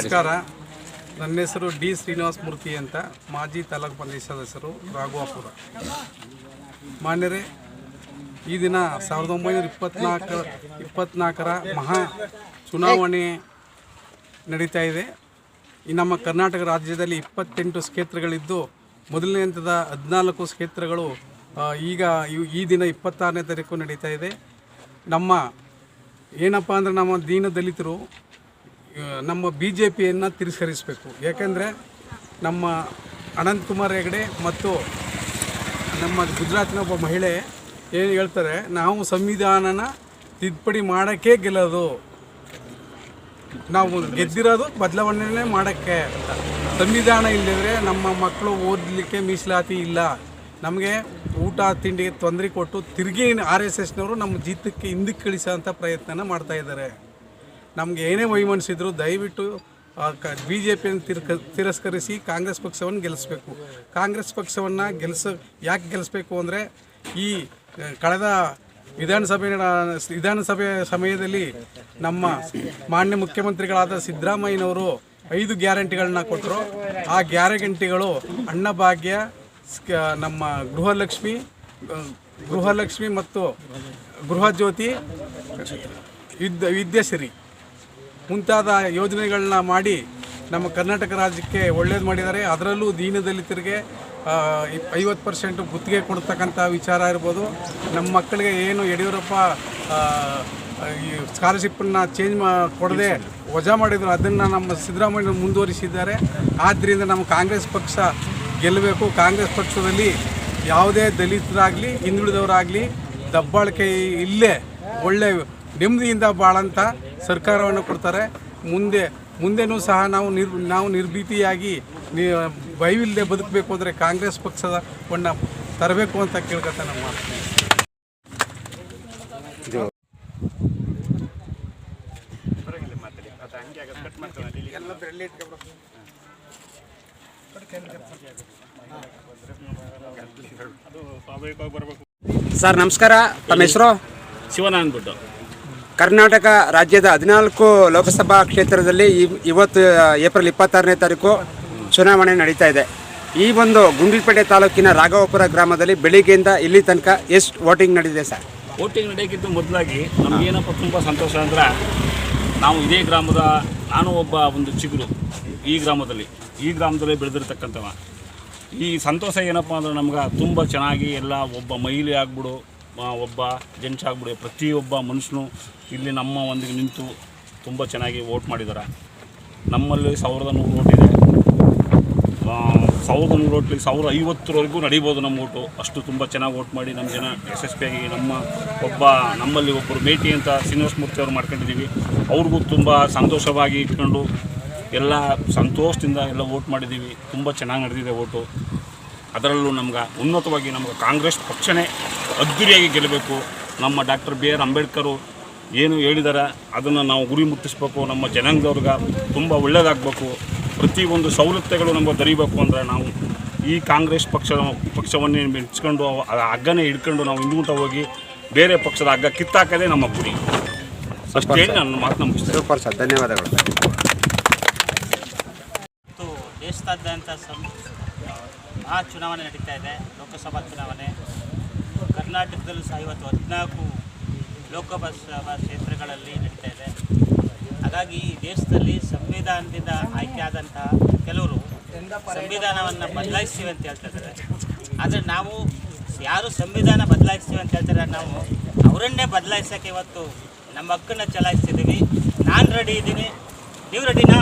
ನಮಸ್ಕಾರ. ನನ್ನ ಹೆಸರು ಡಿ ಶ್ರೀನಿವಾಸ ಮೂರ್ತಿ ಅಂತ ಮಾಜಿ ತಾಲೂಕು ಪಂಚಾಯತ್ ಸದಸ್ಯರು ರಾಘವಾಪುರ. ಮಾನ್ಯರೇ, ಈ ದಿನ ಸಾವಿರದ ಒಂಬೈನೂರ ಇಪ್ಪತ್ನಾಲ್ಕು, ಇಪ್ಪತ್ನಾಲ್ಕರ ಮಹಾ ಚುನಾವಣೆ ನಡೀತಾ ಇದೆ. ಈ ನಮ್ಮ ಕರ್ನಾಟಕ ರಾಜ್ಯದಲ್ಲಿ ಇಪ್ಪತ್ತೆಂಟು ಕ್ಷೇತ್ರಗಳಿದ್ದು, ಮೊದಲನೇ ಹಂತದ ಹದಿನಾಲ್ಕು ಕ್ಷೇತ್ರಗಳು ಈಗ ಈ ದಿನ ಇಪ್ಪತ್ತಾರನೇ ತಾರೀಕು ನಡೀತಾ ಇದೆ. ನಮ್ಮ ಏನಪ್ಪ ಅಂದರೆ ನಮ್ಮ ದೀನ ದಲಿತರು ನಮ್ಮ ಬಿ ಜೆ ಪಿಯನ್ನು ತಿರಸ್ಕರಿಸಬೇಕು. ಯಾಕೆಂದರೆ ನಮ್ಮ ಅನಂತಕುಮಾರ್ ಹೆಗಡೆ ಮತ್ತು ನಮ್ಮ ಗುಜರಾತಿನ ಒಬ್ಬ ಮಹಿಳೆ ಏನು ಹೇಳ್ತಾರೆ, ನಾವು ಸಂವಿಧಾನನ ತಿದ್ದುಪಡಿ ಮಾಡೋಕ್ಕೆ ಗೆಲ್ಲೋದು. ನಾವು ಗೆದ್ದಿರೋದು ಬದಲಾವಣೆ ಮಾಡೋಕ್ಕೆ ಅಂತ. ಸಂವಿಧಾನ ಇಲ್ಲದಿದ್ರೆ ನಮ್ಮ ಮಕ್ಕಳು ಓದಲಿಕ್ಕೆ ಮೀಸಲಾತಿ ಇಲ್ಲ. ನಮಗೆ ಊಟ ತಿಂಡಿಗೆ ತೊಂದರೆ ಕೊಟ್ಟು ತಿರುಗಿ ಆರ್ ಎಸ್ ಎಸ್ನವರು ನಮ್ಮ ಜೀತಕ್ಕೆ ಹಿಂದಕ್ಕೆ ಇಳಿಸೋಂಥ ಪ್ರಯತ್ನನ ಮಾಡ್ತಾ ಇದ್ದಾರೆ. ನಮಗೆ ಏನೇ ವೈಮನಸಿದ್ರು ದಯವಿಟ್ಟು ಬಿ ಜೆ ಪಿಯನ್ನು ತಿರ್ಕ ತಿರಸ್ಕರಿಸಿ ಕಾಂಗ್ರೆಸ್ ಪಕ್ಷವನ್ನು ಗೆಲ್ಲಿಸ್ಬೇಕು. ಕಾಂಗ್ರೆಸ್ ಪಕ್ಷವನ್ನು ಗೆಲ್ಸ ಯಾಕೆ ಗೆಲ್ಲಿಸ್ಬೇಕು ಅಂದರೆ ಈ ಕಳೆದ ವಿಧಾನಸಭೆ ವಿಧಾನಸಭೆ ಸಮಯದಲ್ಲಿ ನಮ್ಮ ಮಾನ್ಯ ಮುಖ್ಯಮಂತ್ರಿಗಳಾದ ಸಿದ್ದರಾಮಯ್ಯನವರು ಐದು ಗ್ಯಾರಂಟಿಗಳನ್ನ ಕೊಟ್ಟರು ಆ ಗ್ಯಾರಂಟಿಗಳು ಅನ್ನಭಾಗ್ಯ ನಮ್ಮ ಗೃಹಲಕ್ಷ್ಮಿ ಗೃಹಲಕ್ಷ್ಮಿ ಮತ್ತು ಗೃಹಜ್ಯೋತಿ, ವಿದ್ಯ ವಿದ್ಯಾಶ್ರೀ ಮುಂತಾದ ಯೋಜನೆಗಳನ್ನ ಮಾಡಿ ನಮ್ಮ ಕರ್ನಾಟಕ ರಾಜ್ಯಕ್ಕೆ ಒಳ್ಳೇದು ಮಾಡಿದ್ದಾರೆ. ಅದರಲ್ಲೂ ದೀನದಲಿತರಿಗೆ ಐವತ್ತು ಪರ್ಸೆಂಟ್ ಗುತ್ತಿಗೆ ಕೊಡ್ತಕ್ಕಂಥ ವಿಚಾರ ಇರ್ಬೋದು. ನಮ್ಮ ಮಕ್ಕಳಿಗೆ ಏನು ಯಡಿಯೂರಪ್ಪ ಈ ಸ್ಕಾಲರ್ಶಿಪ್ಪನ್ನು ಚೇಂಜ್ ಮಾ, ಕೊಡದೆ ವಜಾ ಮಾಡಿದ್ರು, ಅದನ್ನು ನಮ್ಮ ಸಿದ್ದರಾಮಯ್ಯ ಮುಂದುವರಿಸಿದ್ದಾರೆ. ಆದ್ದರಿಂದ ನಮ್ಮ ಕಾಂಗ್ರೆಸ್ ಪಕ್ಷ ಗೆಲ್ಲಬೇಕು. ಕಾಂಗ್ರೆಸ್ ಪಕ್ಷದಲ್ಲಿ ಯಾವುದೇ ದಲಿತರಾಗಲಿ, ಹಿಂದುಳಿದವರಾಗಲಿ ದಬ್ಬಾಳಿಕೆ ಇಲ್ಲೇ ಒಳ್ಳೆ ನೆಮ್ಮದಿಯಿಂದ ಬಾಳಂತ ಸರ್ಕಾರವನ್ನು ಕೊಡ್ತಾರೆ. ಮುಂದೆ ಮುಂದೆನೂ ಸಹ ನಾವು ನಿರ್ ನಾವು ನಿರ್ಭೀತಿಯಾಗಿ ಬೈವಿಲ್ಲದೆ ಭಯವಿಲ್ಲದೆ ಬದುಕಬೇಕು ಅಂದರೆ ಕಾಂಗ್ರೆಸ್ ಪಕ್ಷದವನ್ನು ತರಬೇಕು ಅಂತ ಕೇಳ್ಕೊತ ನಮ್ಮ ಮಾತು ಸರ್ ನಮಸ್ಕಾರ. ತಮ್ಮ ಹೆಸರು? ಶಿವನ ಅಂದ್ಬಿಟ್ಟು ಕರ್ನಾಟಕ ರಾಜ್ಯದ ಹದಿನಾಲ್ಕು ಲೋಕಸಭಾ ಕ್ಷೇತ್ರದಲ್ಲಿ ಇವ್- ಇವತ್ತು ಏಪ್ರಿಲ್ ಇಪ್ಪತ್ತಾರನೇ ತಾರೀಕು ಚುನಾವಣೆ ನಡೀತಾ ಇದೆ. ಈ ಒಂದು ಗುಂಡ್ಲಪೇಟೆ ತಾಲೂಕಿನ ರಾಘವಪುರ ಗ್ರಾಮದಲ್ಲಿ ಬೆಳಿಗ್ಗೆಯಿಂದ ಇಲ್ಲಿ ತನಕ ಎಷ್ಟು ವೋಟಿಂಗ್ ನಡೆದಿದೆ ಸರ್? ವೋಟಿಂಗ್ ನಡೆಯೋಕ್ಕಿಂತ ಮೊದಲಾಗಿ ನಮಗೇನಪ್ಪ ತುಂಬ ಸಂತೋಷ ಅಂದ್ರೆ ನಾವು ಇದೇ ಗ್ರಾಮದ, ನಾನು ಒಬ್ಬ ಒಂದು ಚಿಗುರು ಈ ಗ್ರಾಮದಲ್ಲಿ ಈ ಗ್ರಾಮದಲ್ಲಿ ಬೆಳೆದಿರ್ತಕ್ಕಂಥವ. ಈ ಸಂತೋಷ ಏನಪ್ಪ ಅಂದ್ರೆ ನಮ್ಗೆ ತುಂಬ ಚೆನ್ನಾಗಿ ಎಲ್ಲ ಒಬ್ಬ ಮಹಿಳೆ ಆಗ್ಬಿಡು ಒಬ್ಬ ಜೆಂಟ್ಸ್ ಆಗ್ಬಿಡಿ. ಪ್ರತಿಯೊಬ್ಬ ಮನುಷ್ಯನು ಇಲ್ಲಿ ನಮ್ಮ ಒಂದಿಗೆ ನಿಂತು ತುಂಬ ಚೆನ್ನಾಗಿ ವೋಟ್ ಮಾಡಿದ್ದಾರೆ ನಮ್ಮಲ್ಲಿ ಸಾವಿರದ ನೂರು ವೋಟ್ ಇದೆ. ಸಾವಿರದ ನೂರು ಓಟ್ಲಿಗೆ ಸಾವಿರ ಐವತ್ತರವರೆಗೂ ನಡೀಬೋದು ನಮ್ಮ ಓಟು ಅಷ್ಟು ತುಂಬ ಚೆನ್ನಾಗಿ ವೋಟ್ ಮಾಡಿ ನಮ್ಮ ಜನ ಯಶಸ್ವಿಯಾಗಿ ನಮ್ಮ ಒಬ್ಬ ನಮ್ಮಲ್ಲಿ ಒಬ್ಬರು ಮೇಟಿ ಅಂತ ಶ್ರೀನಿವಾಸ ಮೂರ್ತಿ ಅವರು ಮಾಡ್ಕೊಂಡಿದ್ದೀವಿ. ಅವ್ರಿಗೂ ತುಂಬ ಸಂತೋಷವಾಗಿ ಇಟ್ಕೊಂಡು ಎಲ್ಲ ಸಂತೋಷದಿಂದ ಎಲ್ಲ ವೋಟ್ ಮಾಡಿದ್ದೀವಿ. ತುಂಬ ಚೆನ್ನಾಗಿ ನಡೆದಿದೆ ಓಟು ಅದರಲ್ಲೂ ನಮ್ಗೆ ಉನ್ನತವಾಗಿ ನಮ್ಗೆ ಕಾಂಗ್ರೆಸ್ ಪಕ್ಷನೇ ಅದ್ದೂರಿಯಾಗಿ ಗೆಲ್ಲಬೇಕು. ನಮ್ಮ ಡಾಕ್ಟರ್ ಬಿ ಆರ್ ಅಂಬೇಡ್ಕರು ಏನು ಹೇಳಿದ್ದಾರೆ ಅದನ್ನು ನಾವು ಗುರಿ ಮುಟ್ಟಿಸ್ಬೇಕು. ನಮ್ಮ ಜನಾಂಗದವ್ರಿಗೆ ತುಂಬ ಒಳ್ಳೆಯದಾಗಬೇಕು ಪ್ರತಿಯೊಂದು ಸವಲತ್ತುಗಳು ನಮಗೆ ದರಿಬೇಕು ಅಂದರೆ ನಾವು ಈ ಕಾಂಗ್ರೆಸ್ ಪಕ್ಷ ಪಕ್ಷವನ್ನೇ ಮೆಚ್ಕೊಂಡು ಆ ಹಗ್ಗನೇ ಹಿಡ್ಕೊಂಡು ನಾವು ಹಿಂದುಗುಂಟ ಹೋಗಿ ಬೇರೆ ಪಕ್ಷದ ಹಗ್ಗ ಕಿತ್ತಾಕದೇ ನಮ್ಮ ಗುರಿ. ಅಷ್ಟೇ ಹೇಳಿ ನನ್ನ ಮಾತು ನಮ್ಮ ಸೂಪರ್ ಸರ್. ಧನ್ಯವಾದಗಳು. ಮತ್ತು ದೇಶದಾದ್ಯಂತ ಸಂ ಆ ಚುನಾವಣೆ ನಡೀತಾ ಇದೆ ಲೋಕಸಭಾ ಚುನಾವಣೆ. ಕರ್ನಾಟಕದಲ್ಲೂ ಸಹ ಇವತ್ತು ಹದಿನಾಲ್ಕು ಲೋಕಸಭಾ ಕ್ಷೇತ್ರಗಳಲ್ಲಿ ನಡೀತಾ ಇದೆ. ಹಾಗಾಗಿ ಈ ದೇಶದಲ್ಲಿ ಸಂವಿಧಾನದಿಂದ ಆಯ್ಕೆಯಾದಂತಹ ಕೆಲವರು ಸಂವಿಧಾನವನ್ನು ಬದಲಾಯಿಸ್ತೀವಿ ಅಂತ ಹೇಳ್ತಾ ಆದರೆ ನಾವು ಯಾರು ಸಂವಿಧಾನ ಬದಲಾಯಿಸ್ತೀವಿ ಅಂತ ಹೇಳ್ತಾರೆ ನಾವು ಅವರನ್ನೇ ಬದಲಾಯಿಸೋಕ್ಕೆ ಇವತ್ತು ನಮ್ಮ ಹಕ್ಕನ್ನು ಚಲಾಯಿಸ್ತಿದ್ದೀವಿ. ನಾನು ರೆಡಿ ಇದ್ದೀನಿ. ನೀವು ರೆಡಿನಾ